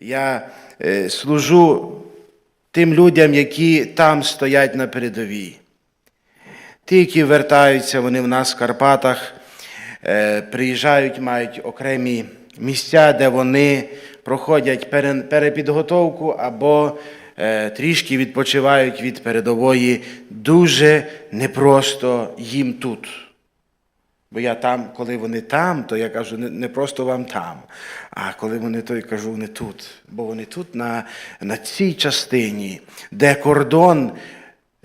Я е, служу тим людям, які там стоять на передовій. Ті, які вертаються, вони в нас в Карпатах, е, приїжджають, мають окремі місця, де вони проходять пере- перепідготовку або е, трішки відпочивають від передової. Дуже непросто їм тут. Бо я там, коли вони там, то я кажу, не, просто вам там. А коли вони то я кажу, вони тут. Бо вони тут на, на цій частині, де кордон.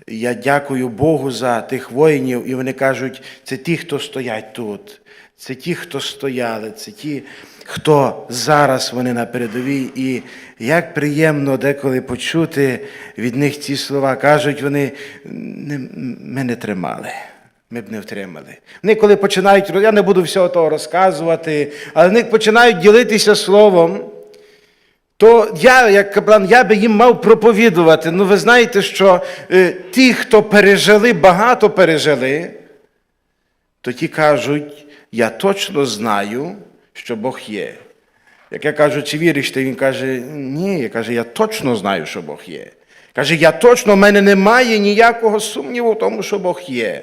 Я дякую Богу за тих воїнів, і вони кажуть, це ті, хто стоять тут. Це ті, хто стояли, це ті, хто зараз вони на передовій. І як приємно деколи почути від них ці слова. Кажуть, вони «Не- ми не тримали. Ми б не втримали. Вони, коли починають, я не буду всього того розказувати, але вони починають ділитися словом, то я, як каплан, я би їм мав проповідувати. Ну, ви знаєте, що е, ті, хто пережили, багато пережили, то ті кажуть, я точно знаю, що Бог є. Як я кажу, чи віриш ти? Він каже, ні, я каже, я точно знаю, що Бог є. Каже, я точно, в мене немає ніякого сумніву в тому, що Бог є.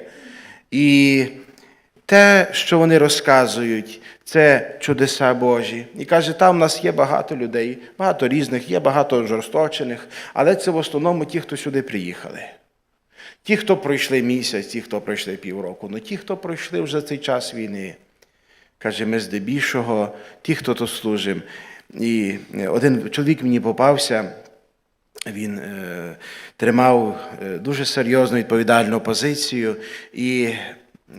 І те, що вони розказують, це чудеса Божі. І каже, там в нас є багато людей, багато різних, є багато жорсточених, але це в основному ті, хто сюди приїхали. Ті, хто пройшли місяць, ті, хто пройшли півроку, ну ті, хто пройшли вже цей час війни. Каже, ми здебільшого, ті, хто тут служимо. І один чоловік мені попався, він е, тримав е, дуже серйозну відповідальну позицію. І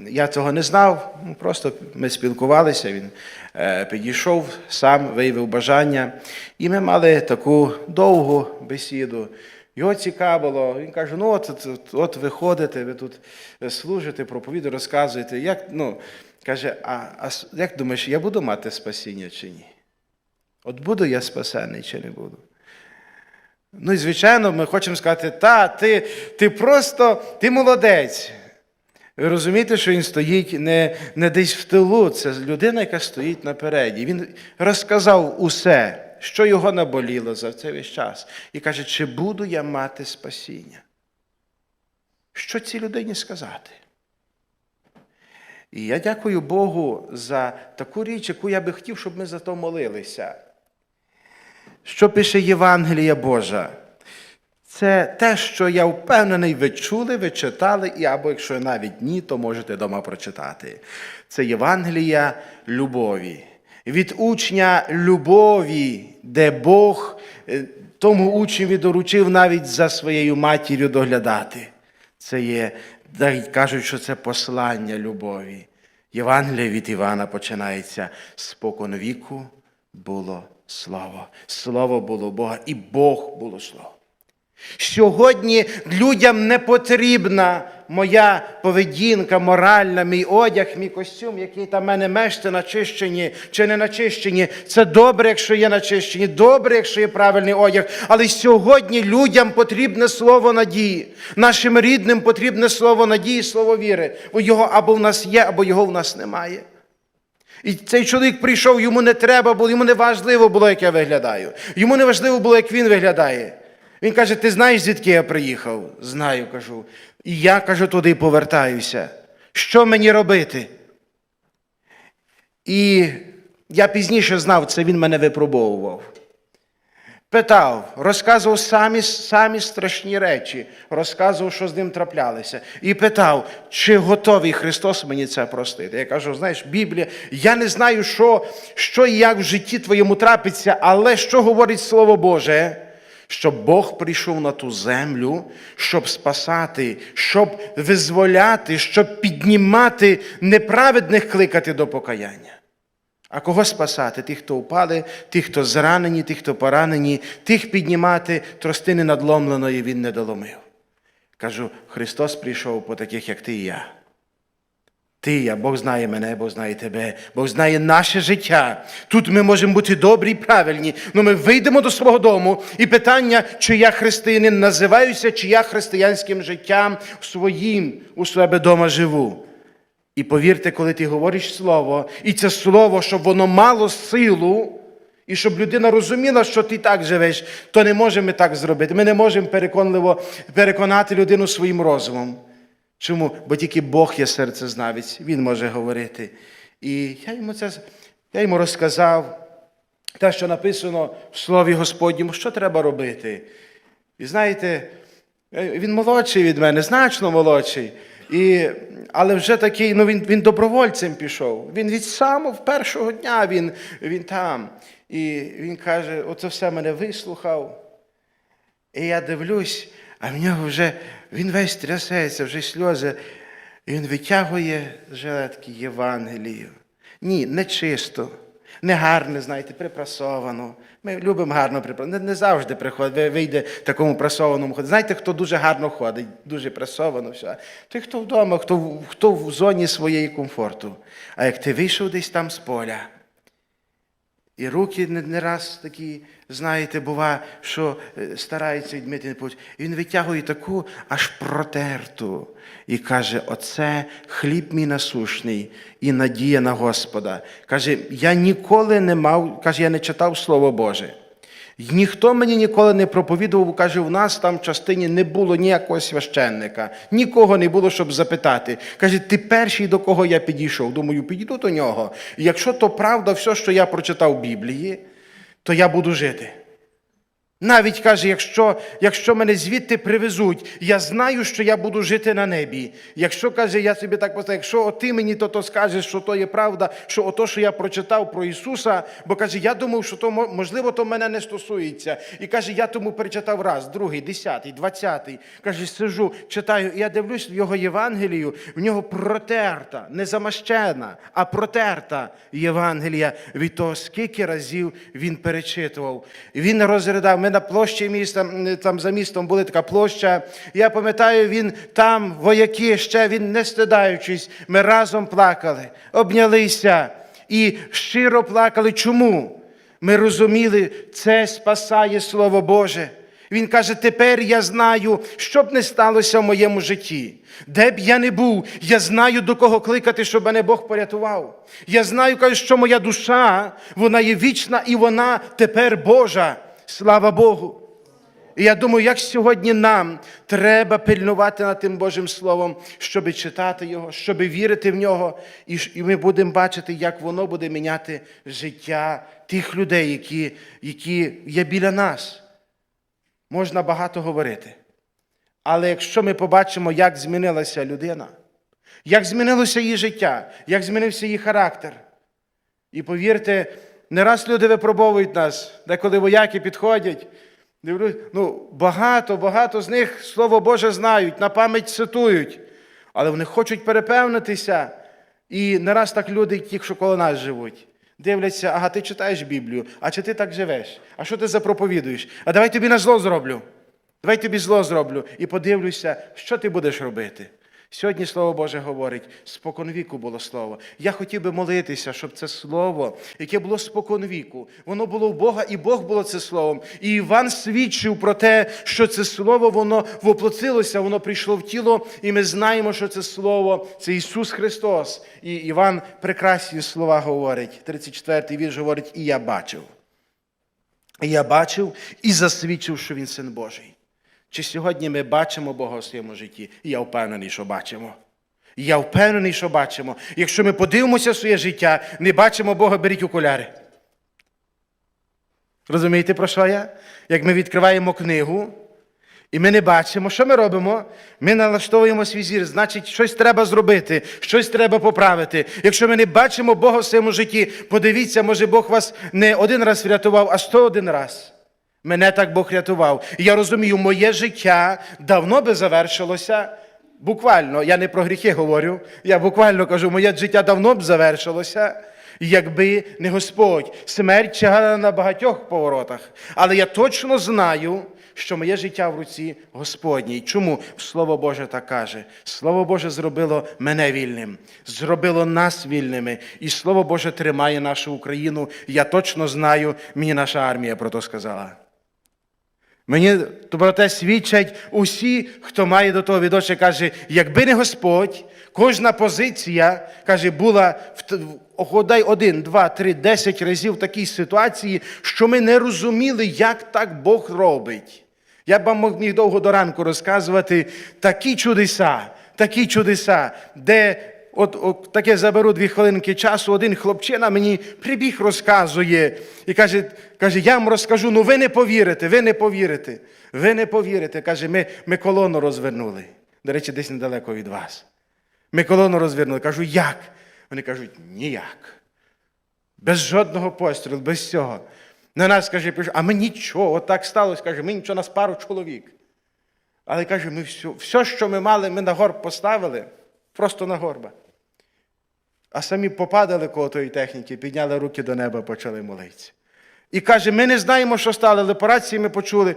я цього не знав, ну, просто ми спілкувалися, він е, підійшов, сам виявив бажання. І ми мали таку довгу бесіду. Його цікавило, він каже: ну от, от, от, ви ви тут служите, проповідуєте, розказуєте. Як, ну, каже, а, а як думаєш, я буду мати спасіння чи ні? От буду я спасений чи не буду? Ну і звичайно, ми хочемо сказати, та, ти, ти просто ти молодець. Ви розумієте, що він стоїть не, не десь в тилу, це людина, яка стоїть напереді. Він розказав усе, що його наболіло за цей весь час. І каже, чи буду я мати спасіння? Що цій людині сказати? І я дякую Богу за таку річ, яку я би хотів, щоб ми за то молилися. Що пише Євангелія Божа? Це те, що я впевнений, ви чули, ви читали, і або якщо навіть ні, то можете вдома прочитати. Це Євангелія любові. Від учня любові, де Бог е, тому учневі доручив навіть за своєю матір'ю доглядати. Це є, кажуть, що це послання любові. Євангелія від Івана починається спокон віку було слово. Слово було Бога, і Бог було слово. Сьогодні людям не потрібна моя поведінка моральна, мій одяг, мій костюм, який там в мене мешти начищені чи не начищені. Це добре, якщо є начищені, добре, якщо є правильний одяг. Але сьогодні людям потрібне слово надії. Нашим рідним потрібне слово надії, слово віри. Бо його або в нас є, або його в нас немає. І цей чоловік прийшов, йому не треба було, йому не важливо було, як я виглядаю. Йому не важливо було, як він виглядає. Він каже: Ти знаєш, звідки я приїхав? Знаю, кажу. І я кажу, туди повертаюся. Що мені робити? І я пізніше знав, це він мене випробовував. Питав, розказував самі, самі страшні речі, розказував, що з ним траплялося. І питав, чи готовий Христос мені це простити. Я кажу, знаєш, Біблія, я не знаю, що, що і як в житті твоєму трапиться, але що говорить Слово Боже? Щоб Бог прийшов на ту землю, щоб спасати, щоб визволяти, щоб піднімати неправедних кликати до покаяння. А кого спасати? Тих, хто впали, тих, хто зранені, тих, хто поранені, тих піднімати тростини надломленої він не доломив. Кажу, Христос прийшов по таких, як ти і я. Ти, і я, Бог знає мене, Бог знає тебе, Бог знає наше життя. Тут ми можемо бути добрі і правильні, але ми вийдемо до свого дому, і питання, чи я християнин, називаюся, чи я християнським життям своїм у себе дома живу. І повірте, коли ти говориш слово, і це слово, щоб воно мало силу, І щоб людина розуміла, що ти так живеш, то не можемо ми так зробити. Ми не можемо переконливо переконати людину своїм розумом. Чому? Бо тільки Бог є серцезнавець, Він може говорити. І я йому це я йому розказав те, що написано в Слові Господньому, що треба робити. І знаєте, е, він молодший від мене, значно молодший. І, але вже такий, ну він, він добровольцем пішов. Він від самого першого дня він, він там. І він каже: оце все мене вислухав. І я дивлюсь, а в нього вже він весь трясеться, вже сльози. І він витягує з жилетки Євангелію. Ні, не чисто, не гарне, знаєте, припрасовано. Ми любимо гарно припрасовано. Не, не завжди приходить, вийде в такому прасованому ході. Знаєте, хто дуже гарно ходить, дуже прасовано, все. Той, хто вдома, хто, хто в зоні своєї комфорту. А як ти вийшов десь там з поля, і руки не, раз такі, знаєте, бува, що старається відмити не путь. Він витягує таку аж протерту і каже: Оце хліб мій насушний і надія на Господа. Каже, я ніколи не мав, каже, я не читав Слово Боже. І Ніхто мені ніколи не проповідував, каже, у нас там в частині не було ніякого священника, нікого не було, щоб запитати. Каже, ти перший, до кого я підійшов. Думаю, підійду до нього. І якщо то правда, все, що я прочитав в Біблії, то я буду жити. Навіть каже, якщо, якщо мене звідти привезуть, я знаю, що я буду жити на небі. Якщо каже, я собі так поставив, якщо ти мені то, то скажеш, що то є правда, що ото, що я прочитав про Ісуса, бо каже, я думав, що то можливо то мене не стосується. І каже, я тому перечитав раз, другий, десятий, двадцятий. Каже, сижу, читаю, і я дивлюсь в його Євангелію, в нього протерта, не замащена, а протерта Євангелія від того, скільки разів він перечитував. Він розридав. Ми на площі міста, там за містом була така площа. Я пам'ятаю, він там, вояки, ще він не стидаючись, ми разом плакали, обнялися і щиро плакали. Чому? Ми розуміли, це спасає Слово Боже. Він каже: тепер я знаю, що б не сталося в моєму житті. Де б я не був, я знаю, до кого кликати, щоб мене Бог порятував. Я знаю, каже, що моя душа, вона є вічна і вона тепер Божа. Слава Богу. І я думаю, як сьогодні нам треба пильнувати над тим Божим Словом, щоб читати його, щоб вірити в нього, і ми будемо бачити, як воно буде міняти життя тих людей, які, які є біля нас. Можна багато говорити. Але якщо ми побачимо, як змінилася людина, як змінилося її життя, як змінився її характер. І повірте, не раз люди випробовують нас, деколи вояки підходять. Дивлюсь, ну, багато, багато з них Слово Боже знають, на пам'ять цитують, але вони хочуть перепевнитися. І не раз так люди, ті, що коло нас живуть, дивляться, ага, ти читаєш Біблію, а чи ти так живеш? А що ти запроповідуєш? А давай тобі на зло зроблю. Давай тобі зло зроблю і подивлюся, що ти будеш робити. Сьогодні Слово Боже говорить, споконвіку було слово. Я хотів би молитися, щоб це слово, яке було споконвіку, воно було в Бога, і Бог було це словом. І Іван свідчив про те, що це слово воно воплотилося, воно прийшло в тіло, і ми знаємо, що це слово це Ісус Христос. І Іван прекрасні слова говорить. 34-й вірш говорить, і я бачив. І я бачив і засвідчив, що він син Божий. Чи сьогодні ми бачимо Бога в своєму житті? Я впевнений, що бачимо. Я впевнений, що бачимо. Якщо ми подивимося своє життя, не бачимо Бога, беріть окуляри. Розумієте, про що я? Як ми відкриваємо книгу, і ми не бачимо, що ми робимо? Ми налаштовуємо свій зір, значить, щось треба зробити, щось треба поправити. Якщо ми не бачимо Бога в своєму житті, подивіться, може Бог вас не один раз врятував, а сто один раз. Мене так Бог рятував. І я розумію, моє життя давно би завершилося. Буквально, я не про гріхи говорю, я буквально кажу, моє життя давно б завершилося, якби не Господь. Смерть чигала на багатьох поворотах. Але я точно знаю, що моє життя в руці Господній. Чому Слово Боже так каже? Слово Боже зробило мене вільним, зробило нас вільними. І Слово Боже тримає нашу Україну. Я точно знаю, мені наша армія про то сказала. Мені то про свідчать усі, хто має до того відношення, каже, якби не Господь, кожна позиція, каже, була в ходай один, два, три, десять разів в такій ситуації, що ми не розуміли, як так Бог робить. Я б вам міг довго до ранку розказувати такі чудеса, такі чудеса, де от, от таке заберу дві хвилинки часу, один хлопчина мені прибіг, розказує і каже, каже, я вам розкажу, ну ви не повірите, ви не повірите, ви не повірите. Каже, ми, ми колону розвернули. До речі, десь недалеко від вас. Ми колону розвернули. Кажу, як? Вони кажуть, ніяк. Без жодного пострілу, без цього. На нас, каже, пише, а ми нічого, от так сталося, каже, ми нічого, нас пару чоловік. Але каже, ми все, все, що ми мали, ми на горб поставили, просто на горба. А самі попадали коло тої техніки, підняли руки до неба, почали молитися. І каже, ми не знаємо, що стало, але по рації ми почули.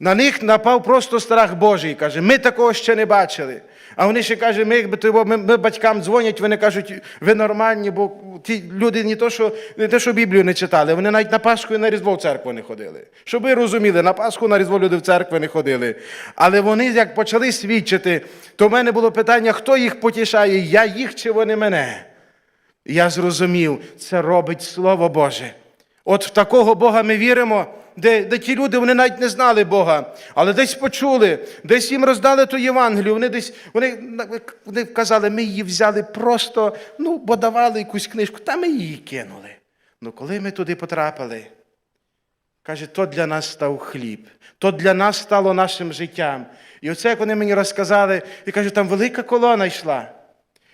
На них напав просто страх Божий. Каже, ми такого ще не бачили. А вони ще каже, ми, якби ми, ми батькам дзвонять, вони кажуть, ви нормальні, бо ті люди не то, що, те, що Біблію не читали, вони навіть на Пасху і на Різдво в церкву не ходили. Щоб ви розуміли, на Пасху, на Різдво люди в церкви не ходили. Але вони, як почали свідчити, то в мене було питання, хто їх потішає, я їх чи вони мене. Я зрозумів, це робить Слово Боже. От в такого Бога ми віримо, де, де ті люди вони навіть не знали Бога, але десь почули, десь їм роздали ту Євангелію. Вони десь вони, вони казали, ми її взяли просто, ну, бо давали якусь книжку, та ми її кинули. Ну коли ми туди потрапили, Каже, то для нас став хліб, то для нас стало нашим життям. І оце, як вони мені розказали, і каже, там велика колона йшла.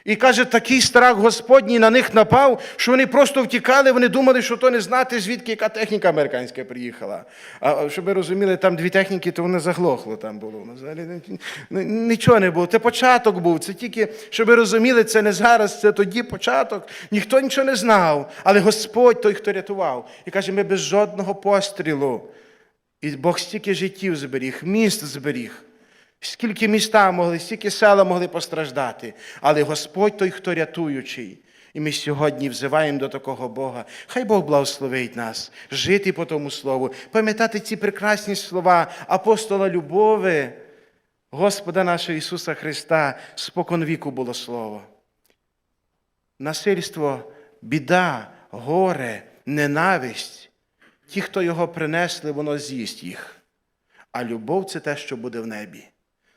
І каже, такий страх Господній на них напав, що вони просто втікали, вони думали, що то не знати, звідки яка техніка американська приїхала. А щоб ви розуміли, там дві техніки, то воно заглохло там було. Взагалі ні- ні- нічого не було. Це початок був. Це тільки, щоб ви розуміли, це не зараз, це тоді початок. Ніхто нічого не знав. Але Господь той, хто рятував. І каже, ми без жодного пострілу. І Бог стільки життів зберіг, міст зберіг. Скільки міста могли, стільки села могли постраждати. Але Господь той, хто рятуючий. І ми сьогодні взиваємо до такого Бога. Хай Бог благословить нас, жити по тому слову, пам'ятати ці прекрасні слова апостола Любови, Господа нашого Ісуса Христа, спокон віку було Слово. Насильство, біда, горе, ненависть. Ті, хто його принесли, воно з'їсть їх. А любов це те, що буде в небі.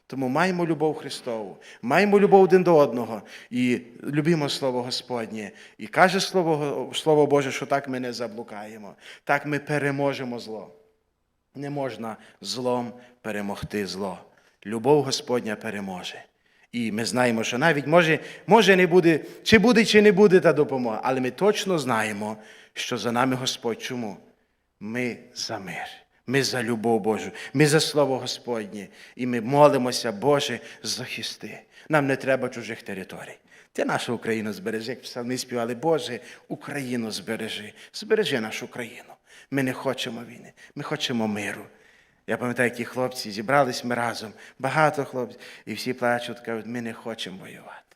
Тому маємо любов Христову, маємо любов один до одного і любимо Слово Господнє. І каже Слово, Слово Боже, що так ми не заблукаємо, так ми переможемо зло. Не можна злом перемогти зло. Любов Господня переможе. І ми знаємо, що навіть може, може не буде, чи буде, чи не буде та допомога, але ми точно знаємо, що за нами Господь. Чому? Ми за мир, ми за любов Божу, ми за Слово Господнє. І ми молимося, Боже, захисти. Нам не треба чужих територій. Ти нашу Україну збережи, як псалми співали, Боже, Україну збережи, збережи нашу країну. Ми не хочемо війни, ми хочемо миру. Я пам'ятаю, які хлопці зібрались ми разом, багато хлопців, і всі плачуть, кажуть, ми не хочемо воювати.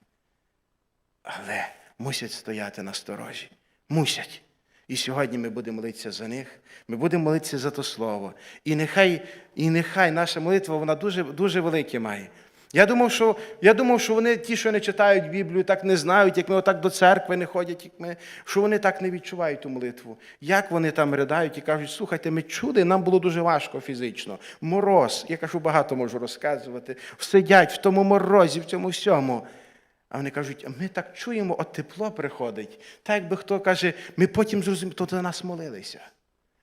Але мусять стояти на сторожі. Мусять. І сьогодні ми будемо молитися за них, ми будемо молитися за то слово. І нехай, і нехай наша молитва вона дуже, дуже велике має. Я думав, що, я думав, що вони, ті, що не читають Біблію, так не знають, як ми отак до церкви не ходять, як ми, що вони так не відчувають ту молитву. Як вони там ридають і кажуть, слухайте, ми чули, нам було дуже важко фізично. Мороз, я кажу, багато можу розказувати. Сидять в тому морозі, в цьому всьому. А вони кажуть, ми так чуємо, от тепло приходить. Так якби хто каже, ми потім зрозуміли, то до нас молилися.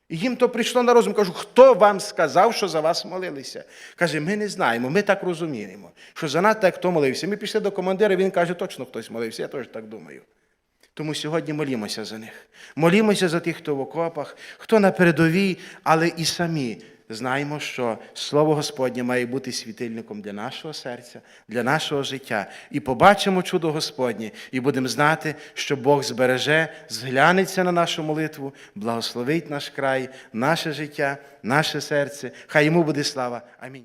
І їм то прийшло на розум. Кажу, хто вам сказав, що за вас молилися? Каже, ми не знаємо, ми так розуміємо, що занадто як хто молився. Ми пішли до командира, він каже, точно хтось молився, я теж так думаю. Тому сьогодні молімося за них. Молімося за тих, хто в окопах, хто на передовій, але і самі знаємо, що Слово Господнє має бути світильником для нашого серця, для нашого життя. І побачимо чудо Господнє, і будемо знати, що Бог збереже, зглянеться на нашу молитву, благословить наш край, наше життя, наше серце. Хай йому буде слава. Амінь.